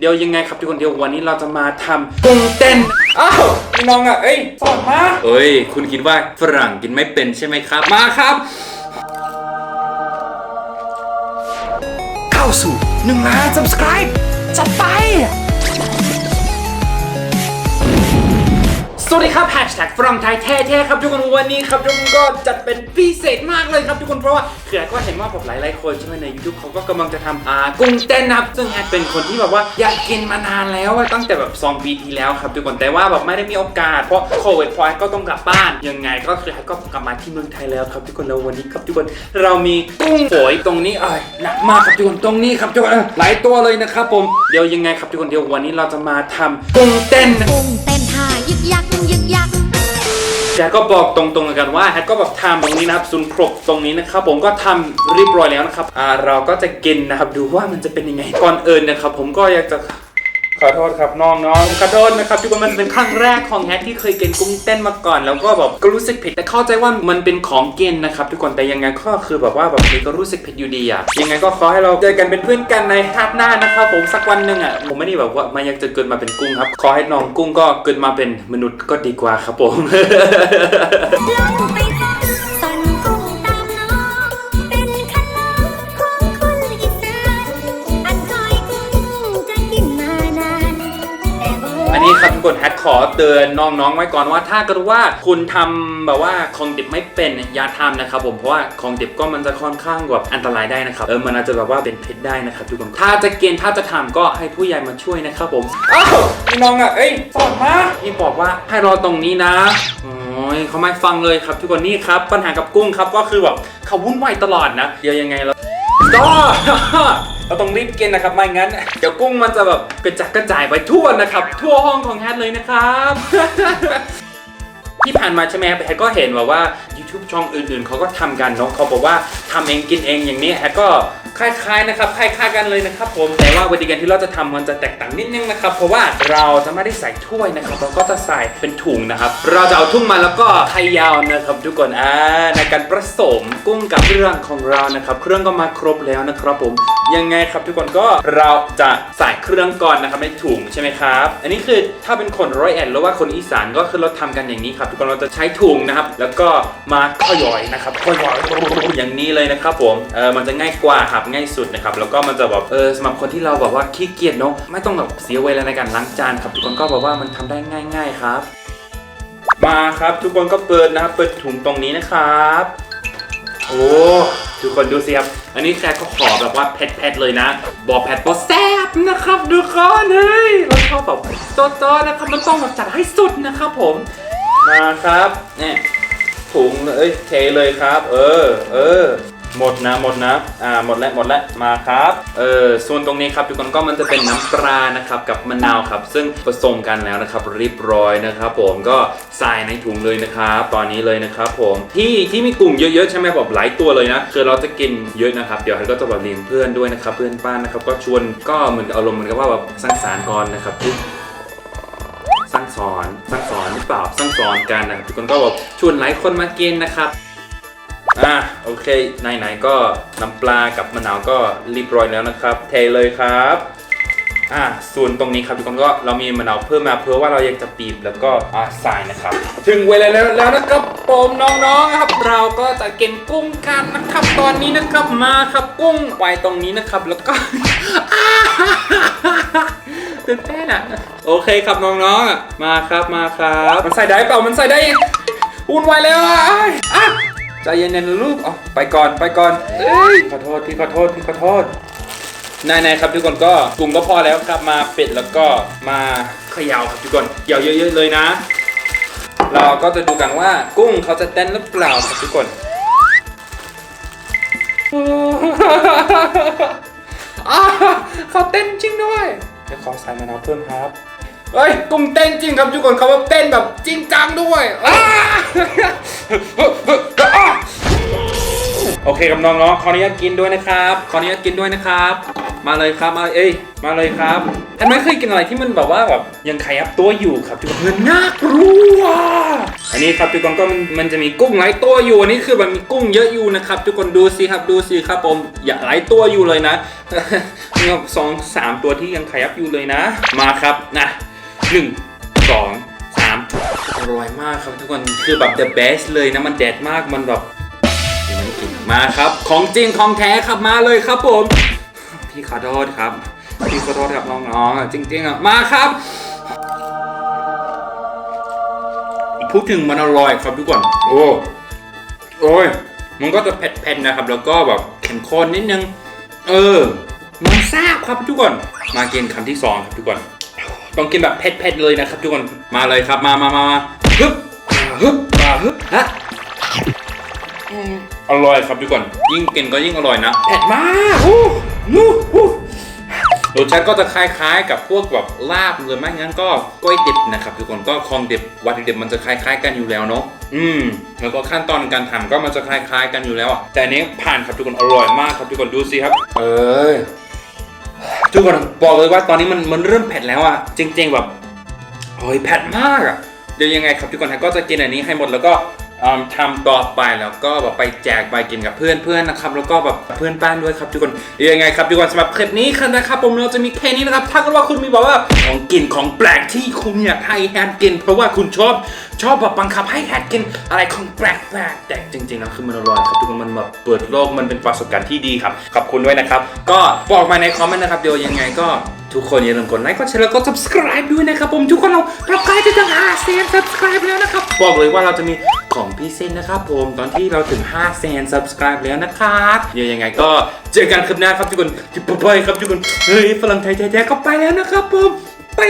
เดี๋ยวยังไงครับทุกคนเดี๋ยววันนี้เราจะมาทำกุ้งเต้น อ้าวพี่น้องอะ เอ้ยสอนมาเอ้ย คุณคิดว่าฝรั่งกินไม่เป็นใช่ไหมครับ มาครับ เข้าสู่1ล้าน subscribe จัดไป สวัสดีครับแฮชแท็กฝรั่งไทยแท้ๆครับทุกคนวันนี้ครับทุกคนก็จัดเป็นพิเศษมากเลยครับทุกคนเพราะว่าเคือแอก็เห็นว่าแบบหลายๆคนใช่ไหมใน YouTube เขาก็กำลังจะทำอ่ากุ้งเต้นนะครับซึ่งแอดเป็นคนที่แบบว่าอยากกินมานานแล้วตั้งแต่แบบสองปีที่แล้วครับทุกคนแต่ว่าแบบไม่ได้มีโอกาสเพราะโควิดพอแอดก็ต้องกลับบ้านยังไงก็คือแอดก็กลับมาที่เมืองไทยแล้วครับทุกคนแล้ววันนี้ครับทุกคนเรามีกุ้งฝอยตรงนี้เอ้ยหนักมากครับทุกคนตรงนี้ครับทุกคนหลายตัวเลยนะครับผมเดี๋ยวยังไงครับทุกคนเดี๋ยววันนี้เราจะมาทำกุ้งเต้นกุ้งเต้น ยึกยักแกก็บอกตรงๆกันว่าแฮกก็แบบทำตรงนี้นะครับซุนครบตรงนี้นะครับผมก็ทำเรียบร้อยแล้วนะครับอ่าเราก็จะกินนะครับดูว่ามันจะเป็นยังไงก่อนเอิญนะครับผมก็อยากจะ ขอโทษครับน้องๆขอโทษนะครับทุกคนมันเป็นครั้งแรกของแฮกที่เคยกินกุ้งเต้นมาก่อน แล้วก็แบบก็รู้สึกผิดแต่เข้าใจว่ามันเป็นของเกินนะครับทุกคนแต่ยังไงก็คือแบบว่าแบบก็รู้สึกผิดอยู่ดีอะยังไงก็ขอให้เราเจอกันเป็นเพื่อนกันในชาติหน้านะครับผมสักวันหนึ่งอะผมไม่ได้แบบว่ามายังจะเกิดมาเป็นกุ้งครับ ขอให้น้องกุ้งก็เกิดมาเป็นมนุษย์ก็ดีกว่าครับผม นนี้ครับทุกคนแฮทขอเตือนน้องๆไว้ก่อนว่า ถ้าเกิดว่าคุณทำแบบว่าของดิบไม่เป็นอย่าทำนะครับผมเพราะว่าของดิบก็มันจะค่อนข้างแบบอันตรายได้นะครับเออมันอาจจะแบบว่าเป็นพิษได้นะครับทุกคนถ้าจะกินถ้าจะทำก็ให้ผู้ใหญ่มาช่วยนะครับผมอ้าวพี่น้องอะเอ้ยสอนมาพี่บอกว่าให้รอตรงนี้นะโอ้ยเขาไม่ฟังเลยครับทุกคนนี่ครับ ปัญหากับกุ้งครับก็คือแบบเขาวุ่นวายตลอดนะ เดี๋ยวยังไงเราก็ เราต้องรีบกินนะครับไม่งั้น เดี๋ยวกุ้งมันจะแบบกระจัดกระจายไปทั่วนะครับ ทั่วห้องของแฮทเลยนะครับ ที่ผ่านมาใช่ไหมครับแฮทก็เห็นว่าว่า YouTube ช่องอื่นๆ เขาก็ทำกันเนาะเขาบอกว่าทำเองกินเองอย่างนี้แฮทก็ ล้ายๆนะครับคล้ายๆกันเลยนะครับผมแต่ว่าวิธีการที่เราจะทำมันจะแตกต่างนิดนึงนะครับเพราะว่าเราจะไม่ได้ใส่ถ้วยนะครับเราก็จะใส่เป็นถุงนะครับ เราจะเอาทุ่งมาแล้วก็ไขยาวนะครับทุกคนอ่าในการผสมกุ้งกับเครื่องของเรานะครับ เครื่องก็มาครบแล้วนะครับผมยังไงครับทุกคนก็เราจะใส่เครื่องก่อนนะครับในถุงใช่ไหมครับ อันนี้คือถ้าเป็นคนร้อยเอ็ดหรือว่าคนอีสานก็คือเราทำกันอย่างนี้ครับ ทุกคนเราจะใช้ถุงนะครับ แล้วก็มาข้อยอยนะครับข้อยอยอย่างนี้เลยนะครับผมเออมันจะง่ายกว่าครับง่ายสุดนะครับแล้วก็มันจะแบบเออสำหรับคนที่เราแบบว่าขี้เกียจเนาะไม่ต้องแบบเสียเวลาในการล้างจานครับทุกคนก็บอกว่ามันทำได้ง่าย ๆครับ มาครับทุกคนก็เปิดนะครับเปิดถุงตรงนี้นะครับโอ้ทุกคนดูสิครับ อันนี้แค่ก็ขอแบบว่าเผ็ดๆเลยนะ บอกเผ็ดบอกแซบนะครับทุกคนเฮ้ยเราชอบแบบโตๆนะครับมันต้องแบบจัดให้สุดนะครับผม มาครับเนี่ยถุงเลยเทเลยครับ เออ เออ หมดนะหมดนะอ่าหมดแล้วหมดแล้วมาครับเออส่วนตรงนี้ครับทุกคนก็มันจะเป็นน้ำปลานะครับกับมะนาวครับ ซึ่งผสมกันแล้วนะครับเรียบร้อยนะครับ ผมก็ใส่ในถุงเลยนะครับ ตอนนี้เลยนะครับ ผมที่ที่มีกลุ่มเยอะๆใช่ไหมแบบหลายตัวเลยนะคือเราจะกินเยอะนะครับเดี๋ยวเราก็จะแบบเลี้ยงเพื่อนด้วยนะครับเพื่อนบ้านนะครับก็ชวนก็เหมือนอารมณ์เหมือนกับว่าแบบสร้างสรรค์ก่อนนะครับสร้างสอนสร้างสอนหรือเปล่าสร้างสอนกันนะครับทุกคนก็บอกชวนหลายคนมากินนะครับ อะโอเคไหนๆก็น้ำปลากับมะนาวก็เรียบร้อยแล้วนะครับ เทเลยครับอะส่วนตรงนี้ครับทุกคนก็เรามีมะนาวเพิ่มมาเพื่อว่าเราอยากจะบีบแล้วก็อะใส่นะครับ ถึงเวลาแล้วแล้วนะครับผมน้องๆครับ เราก็จะกินกุ้งกันนะครับตอนนี้นะครับมาครับกุ้งไว้ตรงนี้นะครับแล้วก็ตื่นเต้นอะโอเคครับน้องๆอะมาครับมาครับ มันใส่ได้เปล่ามันใส่ได้วุ่นวายแล้วอะอ้ายอะ ใจเย็นๆนะลูกเอไปก่อนไปก่อนเอ้ยขอโทษพี่ขอโทษพี่ขอโทษนายๆครับทุกคนก็กลุ่มก็พอแล้วครับมาเป็ดแล้วก็มาเขย่าครับทุกคนเขย่าเยอะ ๆ เลยนะ เราก็จะดูกันว่ากุ้งเขาจะเต้นหรือเปล่าครับทุกคนเขาเต้นจริงด้วยเดี๋ยวขอใส่มะนาวเพิ่มครับเฮ้ยกุ้งเต้นจริงครับทุกคนเขาว่าเต้นแบบจริงจังด้วยอ โอเคครับน้องๆขออนุญาตกินด้วยนะครับ ขออนุญาตกินด้วยนะครับ มาเลยครับ มาเอ้ย มาเลยครับท่านไม่เคยกินอะไรที่มันแบบว่าแบบยังขยับตัวอยู่ครับทุกคนเงินน่ากลัว อันนี้ครับทุกคนก็มันมันจะมีกุ้งหลายตัวอยู่ อันนี้คือแบบมีกุ้งเยอะอยู่นะครับ ทุกคนดูสิครับ ดูสิครับผม อย่าหลายตัวอยู่เลยนะมีสองสามตัวที่ยังขยับอยู่เลยนะ มาครับนะหนึ่งสองสามอร่อยมากครับทุกคน คือแบบ the best เลยนะ มันแดดมาก มันแบบ มาครับ ของจริงของแท้ครับมาเลยครับผม พี่ขอโทษครับ พี่ขอโทษครับน้องๆจริงๆอะมาครับพูดถึงมันอร่อยครับทุกคนโอ้โอ้ยมันก็จะเผ็ดๆนะครับ แล้วก็แบบเข้มข้นนิดนึง เออ มันซ่บครับทุกคน มากินคำที่สองครับทุกคนต้องกินแบบเผ็ดๆเลยนะครับทุกคนมาเลยครับมามามามาฮึบฮึบมาฮึบฮะ อร่อยครับทุกคนยิ่งกินก็ยิ่งอร่อยนะเผ็ดมากอู้หูหูรสชาติก็จะคล้ายๆ กับพวกแบบลาบหรือไม่งั้นก็กล้วยดิบนะครับทุกคนก็คองดิบวัตถุดิบมันจะคล้าย ๆ กันอยู่แล้วเนาะอืมแล้วก็ขั้นตอนการทำก็มันจะคล้ายๆ กันอยู่แล้วอะแต่อันนี้ผ่านครับทุกคนอร่อยมากครับทุกคนดูสิครับ เออทุกคนบอกเลยว่าตอนนี้มันมันเริ่มเผ็ดแล้วอะจริง ๆ แบบโอ้ยเผ็ดมากอะเดี๋ยวยังไงครับทุกคนก็จะกินอันนี้ให้หมดแล้วก็ อืมทำต่อไปแล้วก็แบบไปแจกไปกินกับเพื่อนเพื่อนๆนะครับ แล้วก็แบบเพื่อนบ้านด้วยครับทุกคนยังไงครับทุกคนสำหรับคลิปนี้ครับนะครับผมเราจะมีแค่นี้นะครับถ้าเกิดว่าคุณมีแบบว่าของกินของแปลกที่คุณอยากให้แฮดกิน เพราะว่าคุณชอบชอบแบบบังคับให้แฮดกินอะไรของแปลกแปลกแต่จริงๆแล้วคือมันอร่อยครับทุกคนมันแบบเปิดโลกมันเป็นประสบการณ์ที่ดีครับขอบคุณด้วยนะครับ ก็บอกมาในคอมเมนต์นะครับเดี๋ยวยังไงก็ ทุกคนอย่าลืมกดไลค์ กดแชร์แล้วก็ subscribe ด้วยนะครับผมทุกคนเราเราใกล้จะถึง5แสน subscribe แล้วนะครับ บอกเลยว่าเราจะมีของพิเศษนะครับผมตอนที่เราถึง5แสน subscribe แล้วนะครับเดี๋ยวยังไงก็เจอกันคลิปหน้าครับทุกคนที่ปไปครับทุกคนเฮ้ยฝรั่งไทยแท้ๆก็ไปแล้วนะครับผมไป